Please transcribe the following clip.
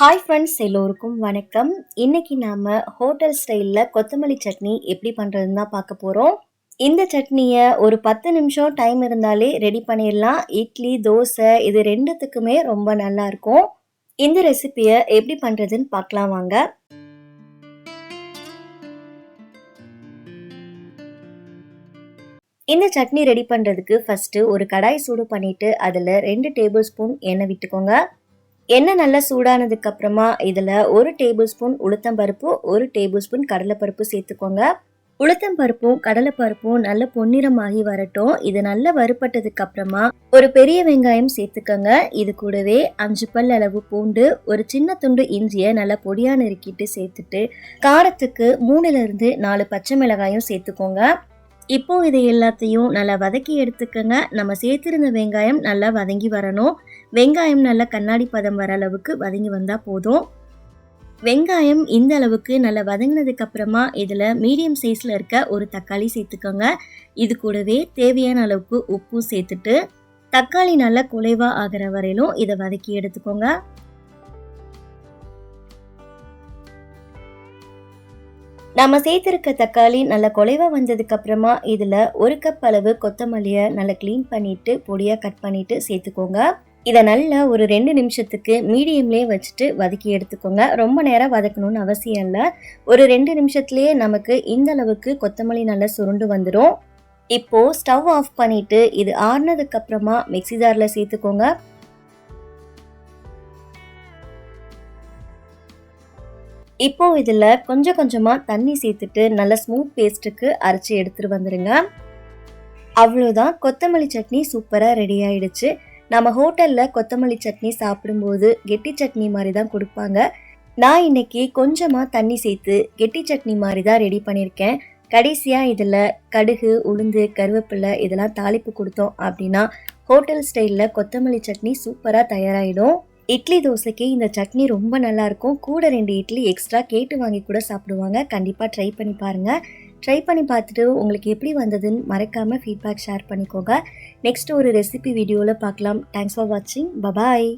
Hi friends எல்லோருக்கும் வணக்கம். இன்னைக்கு நாம ஹோட்டல் ஸ்டைலில் கொத்தமல்லி சட்னி எப்படி பண்ணுறதுன்னு தான் பார்க்க போகிறோம் இந்த சட்னியை ஒரு பத்து நிமிஷம் டைம் இருந்தாலே ரெடி பண்ணிடலாம். இட்லி தோசை இது ரெண்டுத்துக்குமே ரொம்ப நல்லா இருக்கும். இந்த ரெசிபியை எப்படி பண்ணுறதுன்னு பார்க்கலாம் வாங்க. இந்த சட்னி ரெடி பண்ணுறதுக்கு ஃபஸ்ட்டு ஒரு கடாய் சூடு பண்ணிவிட்டு அதில் ரெண்டு டேபிள் ஸ்பூன் எண்ணெய் விட்டுக்கோங்க. எண்ணெய் நல்லா சூடானதுக்கு அப்புறமா இதில் ஒரு டேபிள் ஸ்பூன் உளுத்தம்பருப்பு ஒரு டேபிள் ஸ்பூன் கடலைப்பருப்பு சேர்த்துக்கோங்க. உளுத்தம்பருப்பும் கடலைப்பருப்பும் நல்ல பொன்னிறமாகி வரட்டும். இது நல்லா வறுபட்டதுக்கு அப்புறமா ஒரு பெரிய வெங்காயம் சேர்த்துக்கோங்க. இது கூடவே அஞ்சு பல் அளவு பூண்டு ஒரு சின்ன துண்டு இஞ்சியை நல்லா பொடியா நறுக்கிட்டு சேர்த்துட்டு காரத்துக்கு மூணுல இருந்து நாலு பச்சை மிளகாயும் சேர்த்துக்கோங்க. இப்போ இது எல்லாத்தையும் நல்லா வதக்கி எடுத்துக்கோங்க. நம்ம சேர்த்திருந்த வெங்காயம் நல்லா வதங்கி வரணும். வெங்காயம் நல்லா கண்ணாடி பதம் வர அளவுக்கு வதங்கி வந்தால் போதும். வெங்காயம் இந்த அளவுக்கு நல்லா வதங்கினதுக்கு அப்புறமா இதில் மீடியம் சைஸில் இருக்க ஒரு தக்காளி சேர்த்துக்கோங்க. இது கூடவே தேவையான அளவுக்கு உப்பும் சேர்த்துட்டு தக்காளி நல்லா குலைவாக ஆகிற வரையிலும் இதை வதக்கி எடுத்துக்கோங்க. நம்ம சேர்த்துருக்க தக்காளி நல்லா குலைவாக வந்ததுக்கு அப்புறமா இதில் ஒரு கப் அளவு கொத்தமல்லியை நல்லா க்ளீன் பண்ணிவிட்டு பொடியாக கட் பண்ணிவிட்டு சேர்த்துக்கோங்க. இதை நல்லா ஒரு ரெண்டு நிமிஷத்துக்கு மீடியம்லேயே வச்சுட்டு வதக்கி எடுத்துக்கோங்க. ரொம்ப நேரம் வதக்கணும்னு அவசியம் இல்லை. ஒரு ரெண்டு நிமிஷத்துலேயே நமக்கு இந்த அளவுக்கு கொத்தமல்லி நல்லா சுருண்டு வந்துடும் இப்போது ஸ்டவ் ஆஃப் பண்ணிவிட்டு இது ஆறுனதுக்கு அப்புறமா மிக்சி ஜாரில் சேர்த்துக்கோங்க. இப்போ இதில் கொஞ்சம் கொஞ்சமாக தண்ணி சேர்த்துட்டு நல்ல ஸ்மூத் பேஸ்ட்டுக்கு அரைச்சி எடுத்துகிட்டு வந்துடுங்க அவ்வளோதான் கொத்தமல்லி சட்னி சூப்பராக ரெடி ஆயிடுச்சு. நம்ம ஹோட்டலில் கொத்தமல்லி சட்னி சாப்பிடும்போது கெட்டி சட்னி மாதிரி தான் கொடுப்பாங்க. நான் இன்னைக்கு கொஞ்சமாக தண்ணி சேர்த்து கெட்டி சட்னி மாதிரி தான் ரெடி பண்ணியிருக்கேன். கடைசியாக இதில் கடுகு உளுந்து கருவேப்பிலை இதெல்லாம் தாளிப்பு கொடுத்தோம் அப்படின்னா ஹோட்டல் ஸ்டைலில் கொத்தமல்லி சட்னி சூப்பராக தயாராகிடும் இட்லி தோசைக்கு இந்த சட்னி ரொம்ப நல்லாயிருக்கும் கூட ரெண்டு இட்லி எக்ஸ்ட்ரா கேட்டு வாங்கி கூட சாப்பிடுவாங்க. கண்டிப்பாக ட்ரை பண்ணி பாருங்கள் ட்ரை பண்ணி பார்த்துட்டு உங்களுக்கு எப்படி வந்ததுன்னு மறக்காமல் ஃபீட்பேக் ஷேர் பண்ணிக்கோங்க. நெக்ஸ்ட் ஒரு ரெசிபி வீடியோவில் பார்க்கலாம். தேங்க்ஸ் ஃபார் வாட்சிங் பபாய்